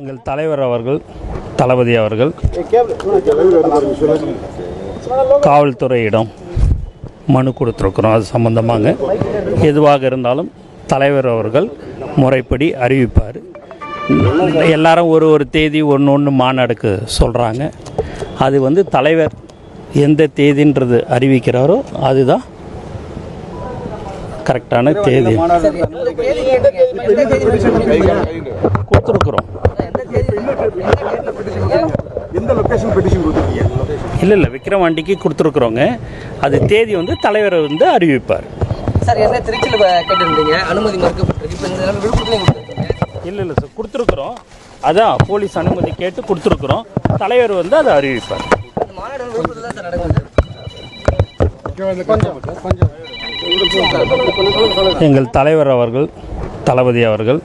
எங்கள் தலைவர் அவர்கள் தளபதி அவர்கள் காவல்துறையிடம் மனு கொடுத்துருக்குறோம். அது சம்பந்தமாங்க. எதுவாக இருந்தாலும் தலைவர் அவர்கள் முறைப்படி அறிவிப்பார். எல்லாரும் ஒரு ஒரு தேதி ஒன்று ஒன்று மாநாடுக்கு சொல்கிறாங்க அது வந்து தலைவர் எந்த தேதின்றது அறிவிக்கிறாரோ அதுதான் கரெக்டான தேதி. கொடுத்துருக்குறோம். லொகேஷன் பெட்டிஷன் கொடுத்துருக்கீங்க. இல்லை இல்லை விக்ரவாண்டிக்கு கொடுத்துருக்குறோங்க. அது தேதி வந்து தலைவர் வந்து அறிவிப்பார். சார் என்ன திருச்சியில் கேட்டிருந்தீங்க? அனுமதி மறுக்கப்பட்டிருக்கு. இப்போ இந்த விழுப்புரத்துலையும் இல்லை இல்லை சார் கொடுத்துருக்குறோம். அதான் போலீஸ் அனுமதி கேட்டு கொடுத்துருக்குறோம். தலைவர் வந்து அதை அறிவிப்பார். எங்கள் தலைவர் அவர்கள் தளபதி அவர்கள்.